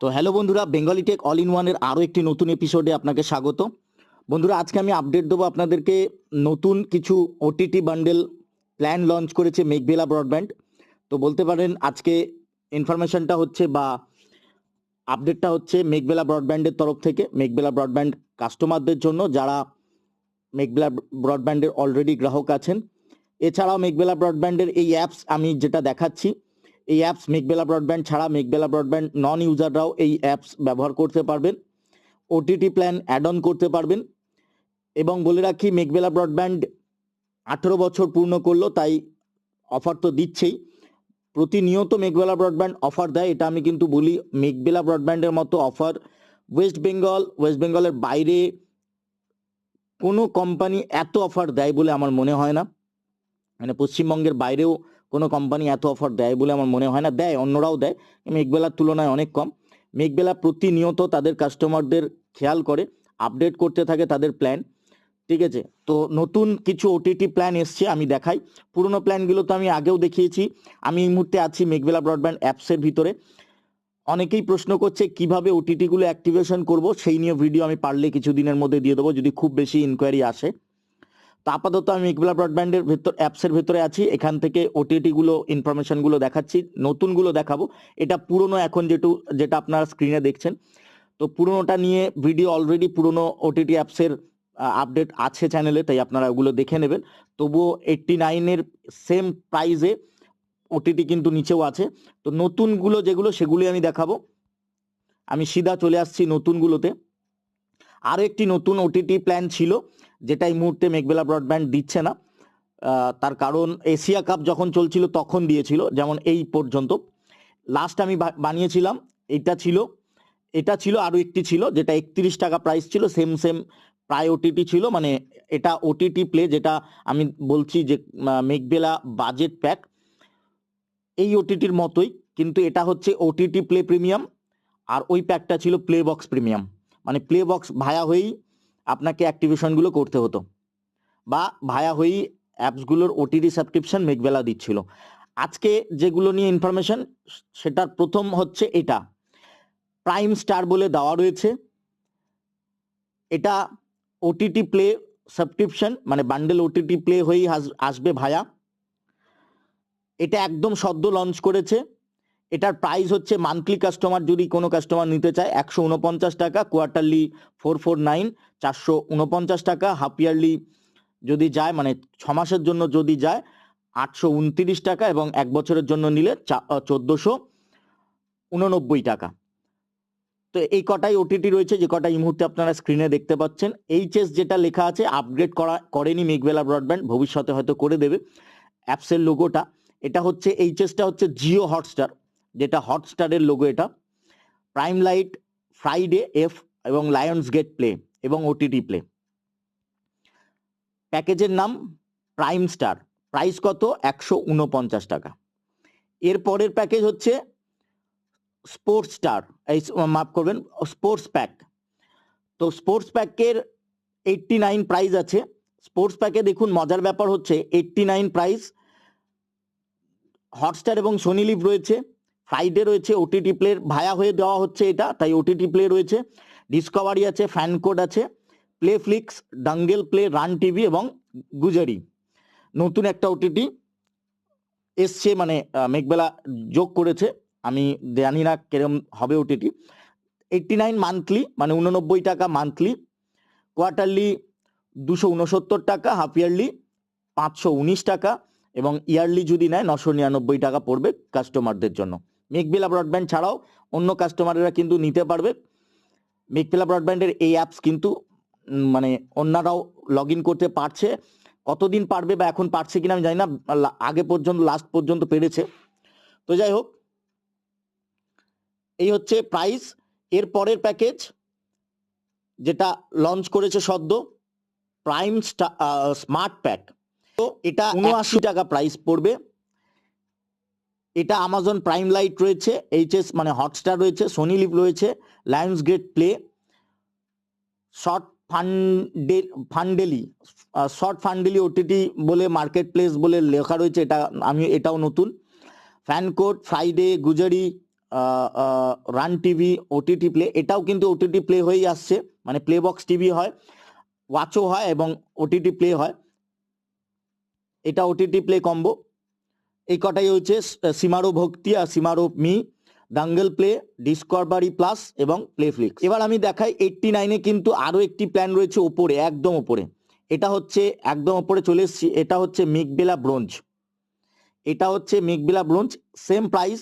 তো হ্যালো বন্ধুরা Bengali tech all in ওয়ানের আরও একটি নতুন এপিসোডে আপনাকে স্বাগত। বন্ধুরা, আজকে আমি আপডেট দেবো আপনাদেরকে নতুন কিছু ওটিটি বান্ডেল প্ল্যান লঞ্চ করেছে মেঘবেলা ব্রডব্যান্ড তো বলতে পারেন, আজকে ইনফরমেশনটা হচ্ছে বা আপডেটটা হচ্ছে মেঘবেলা ব্রডব্যান্ডের তরফ থেকে। মেঘবেলা ব্রডব্যান্ড কাস্টমারদের জন্য যারা মেঘবেলা ব্রডব্যান্ডের অলরেডি গ্রাহক আছেন। এছাড়াও মেঘবেলা ব্রডব্যান্ডের এই অ্যাপস আমি যেটা দেখাচ্ছি এই অ্যাপস মেঘবেলা ব্রডব্যান্ড ছাড়া মেঘবেলা ব্রডব্যান্ড নন ইউজাররাও এই অ্যাপস ব্যবহার করতে পারবেন। ওটিটি প্ল্যান অ্যাড অন করতে পারবেন। এবং বলে রাখি মেঘবেলা ব্রডব্যান্ড আঠেরো বছর পূর্ণ করল, তাই অফার তো দিচ্ছেই। প্রতিনিয়ত মেঘবেলা ব্রডব্যান্ড অফার দেয়, এটা আমি কিন্তু বলি মেঘবেলা ব্রডব্যান্ডের মতো অফার ওয়েস্ট বেঙ্গল ওয়েস্ট বেঙ্গলের বাইরে কোনো কোম্পানি এত অফার দেয় বলে আমার মনে হয় না। মানে পশ্চিমবঙ্গের বাইরেও কোনো কোম্পানি এত অফার দেয় বলে আমার মনে হয় না। দেয়, অন্যরাও দেয়। মেঘবেলার তুলনায় অনেক কম। মেঘবেলা প্রতিনিয়ত তাদের কাস্টমারদের খেয়াল করে আপডেট করতে থাকে তাদের প্ল্যান ঠিক আছে? তো নতুন কিছু ওটিটি প্ল্যান এসছে, আমি দেখাই। পুরনো প্ল্যানগুলো তো আমি আগেও দেখিয়েছি। আমি এই মুহূর্তে আছি মেঘবেলা ব্রডব্যান্ড অ্যাপসের ভিতরে। অনেকেই প্রশ্ন করছে, কীভাবে ওটিটিগুলো অ্যাক্টিভেশন করব? সেই নিয়ে ভিডিও আমি পারলে কিছু দিনের মধ্যে দিয়ে দেবো। যদি খুব বেশি ইনকোয়ারি আসে আপাতত আমি মেঘবেলা ব্রডব্যান্ডের ভেতর, অ্যাপসের ভেতরে আছি। এখান থেকে ওটিটি গুলো ইনফরমেশনগুলো দেখাচ্ছি। নতুনগুলো দেখাবো। এটা পুরনো এখন যেটু, যেটা আপনারা স্ক্রিনে দেখছেন। তো পুরনোটা নিয়ে ভিডিও অলরেডি পুরনো ওটিটি অ্যাপসের আপডেট আছে চ্যানেলে তাই আপনারা ওগুলো দেখে নেবেন। তবুও এইট্টি নাইনের সেম প্রাইজে ওটিটি কিন্তু নিচেও আছে। তো নতুনগুলো যেগুলো সেগুলি আমি দেখাবো। আমি সিধা চলে আসছি নতুনগুলোতে আরও একটি নতুন ওটিটি প্ল্যান ছিল। যেটা এই মুহূর্তে মেঘবেলা ব্রডব্যান্ড দিচ্ছে না তার কারণ এশিয়া কাপ যখন চলছিল তখন দিয়েছিল, যেমন এই পর্যন্ত। লাস্ট আমি বানিয়েছিলাম, এটা ছিল এটা ছিল আরও একটি ছিল, যেটা একত্রিশ টাকা প্রাইস ছিল সেম সেম প্রায় ওটিটি ছিল মানে এটা ওটিটি প্লে যেটা আমি বলছি যে মেঘবেলা বাজেট প্যাক এই ওটিটির মতোই, কিন্তু এটা হচ্ছে ওটিটি প্লে প্রিমিয়াম আর ওই প্যাকটা ছিল প্লে বক্স প্রিমিয়াম মানে প্লে বক্স ভায়া হয়েই আপনাকে অ্যাক্টিভেশনগুলো করতে হতো। বা ভায়া হয়েই অ্যাপসগুলোর ওটিটি সাবস্ক্রিপশন মেঘবেলা দিচ্ছিল। আজকে যেগুলো নিয়ে ইনফরমেশন সেটার প্রথম হচ্ছে এটা। প্রাইম স্টার বলে দেওয়া রয়েছে। এটা ওটিটি প্লে সাবস্ক্রিপশন মানে বান্ডেল ওটিটি প্লে হয়েই আসবে ভায়া। এটা একদম সদ্য লঞ্চ করেছে। এটার প্রাইস হচ্ছে মান্থলি কাস্টমার যদি কোনো কাস্টমার নিতে চায় একশো উনপঞ্চাশ টাকা কোয়ার্টারলি ফোর ফোর নাইন চারশো উনপঞ্চাশ টাকা হাফ ইয়ারলি যদি যায় মানে ছ মাসের জন্য যদি যায়, আটশো উনতিরিশ টাকা এবং এক বছরের জন্য নিলে চা চোদ্দোশো উননব্বই টাকা। তো এই কটাই ওটিটি রয়েছে, যে কটা এই মুহূর্তে আপনারা স্ক্রিনে দেখতে পাচ্ছেন। এইচএস যেটা লেখা আছে আপগ্রেড করা, করেনি মেঘবেলা ব্রডব্যান্ড ভবিষ্যতে হয়তো করে দেবে। অ্যাপসের লোগোটা এটা হচ্ছে এইচএসটা হচ্ছে জিও হটস্টার যেটা হটস্টারের লোগো এটা। প্রাইম লাইট ফ্রাইডে এফ এবং লায়ন্স গেট প্লে এবং ওটিটি প্লে প্যাকেজের নাম প্রাইম স্টার প্রাইস কত? একশো উনপঞ্চাশ টাকা। এর পরের প্যাকেজ হচ্ছে স্পোর্টস স্টার এই মাফ করবেন স্পোর্টস প্যাক তো স্পোর্টস প্যাকের এইট্টি নাইন প্রাইস আছে। স্পোর্টস প্যাকে দেখুন, মজার ব্যাপার হচ্ছে এইট্টি নাইন প্রাইস হটস্টার এবং সোনি লিভ রয়েছে। ফ্রাইডে রয়েছে ওটিটি প্লের ভায়া হয়ে দেওয়া হচ্ছে এটা, তাই ওটিটি প্লে রয়েছে। ডিসকভারি আছে ফ্যান কোড আছে Playflix Dangal Play Run TV এবং গুজারি নতুন একটা ওটিটি এসছে মানে মেঘবেলা যোগ করেছে। আমি জানি না কিরম হবে ওটিটি এইটটি নাইন মান্থলি মানে উননব্বই টাকা মান্থলি কোয়ার্টারলি দুশো উনসত্তর টাকা হাফ ইয়ারলি পাঁচশো উনিশ টাকা এবং ইয়ারলি যদি নেয়, নশো নিরানব্বই টাকা পড়বে কাস্টমারদের জন্য। মেঘবেলা ব্রডব্যান্ড ছাড়াও অন্য কাস্টমাররা কিন্তু নিতে পারবে। মেঘবেলা ব্রডব্যান্ডের এই অ্যাপস কিন্তু মানে অন্যরাও লগ ইন করতে পারছে। কতদিন পারবে বা এখন পারছে কিনা আমি জানি না আগে পর্যন্ত লাস্ট পর্যন্ত পেরেছে। তো যাই হোক এই হচ্ছে প্রাইস এর পরের প্যাকেজ যেটা লঞ্চ করেছে সদ্য প্রাইম স্মার্ট প্যাক তো এটা উনআশি টাকা প্রাইস পড়বে। এটা আমাজন প্রাইম লাইট রয়েছে এইচএস মানে হটস্টার রয়েছে সোনি লিভ রয়েছে লায়ন্স গেট প্লে শর্ট ফান্ডে ফান্ডেলি শর্ট ফান্ডেলি ওটিটি বলে মার্কেট প্লেস বলে লেখা রয়েছে, এটা আমি এটাও নতুন। ফ্যানকোট ফ্রাইডে গুজারি রান টিভি ওটিটি প্লে এটাও কিন্তু ওটিটি প্লে হয়েই আসছে মানে প্লে বক্স টিভি হয় ওয়াচও হয় এবং ওটিটি প্লে হয়। এটা ওটিটি প্লে কম্বো এই কটাই হচ্ছে সীমারো ভক্তি আর Shemaroo Me, Dangal Play Discovery plus এবং প্লেফ্লিক্স। এবার আমি দেখাই এইটটি নাইনে কিন্তু আরও একটি প্ল্যান রয়েছে ওপরে, একদম ওপরে। এটা হচ্ছে, একদম ওপরে চলে এসেছি, এটা হচ্ছে মিকবেলা ব্রোঞ্জ। এটা হচ্ছে Meghbela bronze same price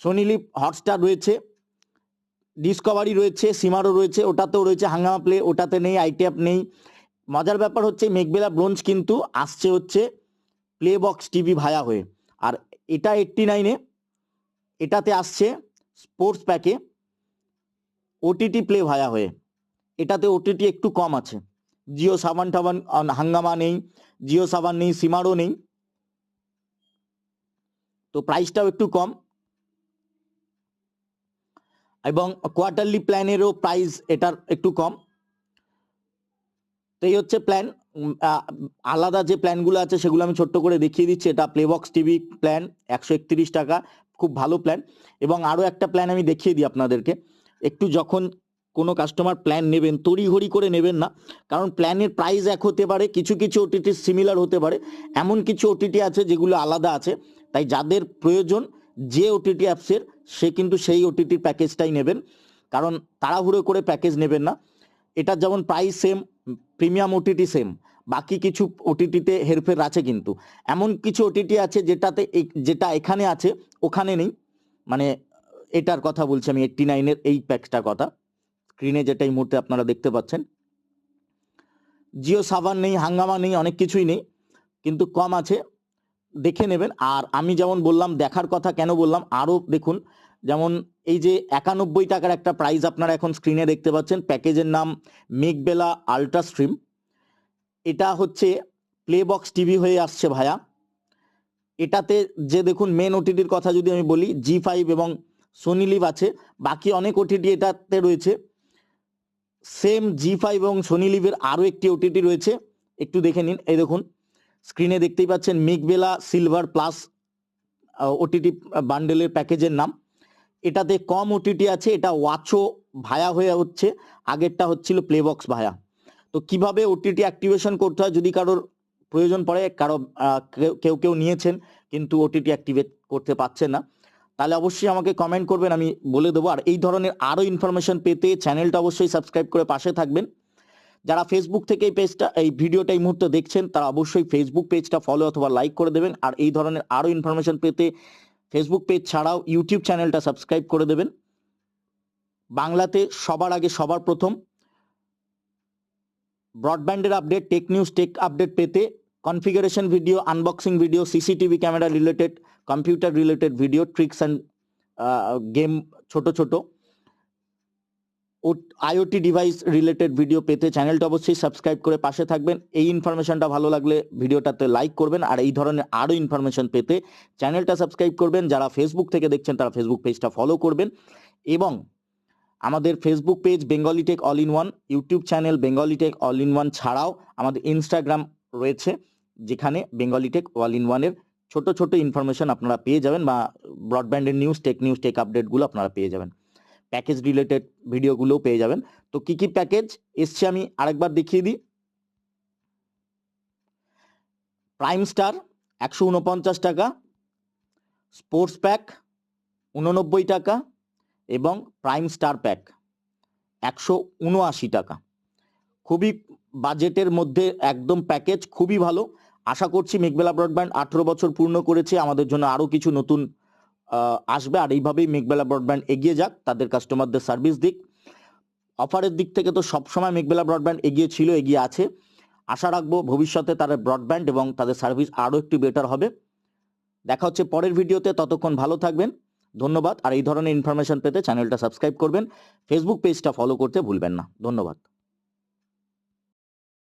Sony LIV Hotstar রয়েছে, ডিসকভারি রয়েছে সিমারও রয়েছে, ওটাতেও রয়েছে হাঙ্গামা প্লে, ওটাতে নেই, আইটিএফ নেই। মজার ব্যাপার হচ্ছে মেঘবেলা ব্রোঞ্জ কিন্তু আসছে হচ্ছে প্লে বক্স টিভি ভায়া হয়ে। আর এটা এইটটি নাইনে এটাতে আসছে স্পোর্টস প্যাকে ওটিটি প্লে ভায়া হয়ে। এটাতে ওটিটি একটু কম আছে। জিও সাবান টাবান হাঙ্গামা নেই জিও সাবান নেই সিমারও নেই। তো প্রাইসটাও একটু কম। এবং কোয়ার্টারলি প্ল্যানেরও প্রাইস এটার একটু কম। তো এই হচ্ছে প্ল্যান আলাদা যে প্ল্যানগুলো আছে সেগুলো আমি ছোট্ট করে দেখিয়ে দিচ্ছি। এটা প্লেবক্স টিভি প্ল্যান একশো একত্রিশ টাকা, খুব ভালো প্ল্যান এবং আরও একটা প্ল্যান আমি দেখিয়ে দিই আপনাদেরকে। একটু যখন কোনো কাস্টমার প্ল্যান নেবেন, তড়িঘড়ি করে নেবেন না, কারণ প্ল্যানের প্রাইস এক হতে পারে, কিছু কিছু ওটিটি সিমিলার হতে পারে। এমন কিছু ওটিটি আছে যেগুলো আলাদা আছে। তাই যাদের প্রয়োজন যে ওটিটি অ্যাপসের সে কিন্তু সেই ওটিটির প্যাকেজটাই নেবেন। কারণ তাড়াহুড়ো করে প্যাকেজ নেবেন না। এটার যেমন price same premium OTT same বাকি কিছু ওটিটিতে হেরফের আছে কিন্তু। এমন কিছু ওটিটি আছে যেটাতে যেটা এখানে আছে, ওখানে নেই। মানে এটার কথা বলছি আমি এইটটি নাইনের এই প্যাকটার কথা। স্ক্রিনে যেটা এই মুহূর্তে আপনারা দেখতে পাচ্ছেন। জিও সাবান নেই, হাঙ্গামা নেই, অনেক কিছুই নেই, কিন্তু কম আছে। দেখে নেবেন। আর আমি যেমন বললাম, দেখার কথা কেন বললাম, আরও দেখুন, যেমন এই যে একানব্বই টাকার একটা প্রাইস আপনারা এখন স্ক্রিনে দেখতে পাচ্ছেন প্যাকেজের নাম মেঘবেলা আল্ট্রা স্ট্রিম এটা হচ্ছে প্লে বক্স টিভি হয়ে আসছে ভায়া এটাতে যে দেখুন মেন ওটিটির কথা যদি আমি বলি জি ফাইভ এবং সোনি লিভ আছে, বাকি অনেক ওটিটি এটাতে রয়েছে। সেম জি ফাইভ এবং সোনি লিভের আরও একটি ওটিটি রয়েছে, একটু দেখে নিন। এই দেখুন স্ক্রিনে দেখতেই পাচ্ছেন মিকবেলা সিলভার প্লাস ওটিটি বান্ডেলের প্যাকেজের নাম। এটাতে কম ওটিটি আছে, এটা ওয়াচও ভায়া হয়ে হচ্ছে, আগেরটা হচ্ছিল প্লেবক্স ভায়া তো কীভাবে ওটিটি অ্যাক্টিভেশন করতে হয় যদি কারোর প্রয়োজন পড়ে, কারও কেউ- কেউ নিয়েছেন কিন্তু ওটিটি অ্যাক্টিভেট করতে পারছেন না, তাহলে অবশ্যই আমাকে কমেন্ট করবেন, আমি বলে দেবো। আর এই ধরনের আরও ইনফরমেশন পেতে চ্যানেলটা অবশ্যই সাবস্ক্রাইব করে পাশে থাকবেন। যারা ফেসবুক থেকে এই পেজটা এই ভিডিওটা এই মুহূর্তে দেখছেন, তারা অবশ্যই ফেসবুক পেজটা ফলো অথবা লাইক করে দেবেন। আর এই ধরনের আরও ইনফরমেশন পেতে ফেসবুক পেজ ছাড়াও ইউটিউব চ্যানেলটা সাবস্ক্রাইব করে দেবেন। বাংলাতে সবার আগে সবার প্রথম ব্রডব্যান্ডের update tech news tech update পেতে configuration video unboxing video CCTV camera related computer related video tricks and game ছোট ছোট। আইওটি ডিভাইস রিলেটেড ভিডিও পেতে চ্যানেলটা অবশ্যই সাবস্ক্রাইব করে পাশে থাকবেন। এই ইনফরমেশনটা ভালো লাগলে ভিডিওটাতে লাইক করবেন আর এই ধরনের আরও ইনফরমেশন পেতে চ্যানেলটা সাবস্ক্রাইব করবেন। যারা ফেসবুক থেকে দেখছেন তারা ফেসবুক পেজটা ফলো করবেন। এবং আমাদের Facebook page Bengali tech all in one YouTube channel Bengali tech all in one ছাড়াও আমাদের ইনস্টাগ্রাম রয়েছে, যেখানে বেঙ্গলি টেক অল ইন ওয়ানের ছোট ছোট ইনফরমেশন আপনারা পেয়ে যাবেন বা ব্রডব্যান্ডের নিউজ টেক নিউজ টেক আপডেটগুলো আপনারা পেয়ে যাবেন। প্যাকেজ রিলেটেড ভিডিওগুলোও পেয়ে যাবেন। তো কি কি প্যাকেজ এসছে আমি আরেকবার দেখিয়ে দিই। প্রাইম স্টার একশো উনপঞ্চাশ টাকা। স্পোর্টস প্যাক উননব্বই টাকা। এবং প্রাইম স্টার প্যাক একশো উনআশি টাকা। খুবই বাজেটের মধ্যে একদম প্যাকেজ, খুবই ভালো। আশা করছি মেঘবেলা ব্রডব্যান্ড আঠেরো বছর পূর্ণ করেছে, আমাদের জন্য আরও কিছু নতুন আসবে। আর এইভাবেই মেঘবেলা ব্রডব্যান্ড এগিয়ে যাক, তাদের কাস্টমারদের সার্ভিস দিক। অফারের দিক থেকে তো সবসময় মেঘবেলা ব্রডব্যান্ড এগিয়ে ছিল, এগিয়ে আছে। আশা রাখব ভবিষ্যতে তাদের ব্রডব্যান্ড এবং তাদের সার্ভিস আরও একটু বেটার হবে। দেখা হচ্ছে পরের ভিডিওতে, ততক্ষণ ভালো থাকবেন। ধন্যবাদ। আর এই ধরনের ইনফরমেশন পেতে চ্যানেলটা সাবস্ক্রাইব করবেন। ফেসবুক পেজটা ফলো করতে ভুলবেন না। ধন্যবাদ।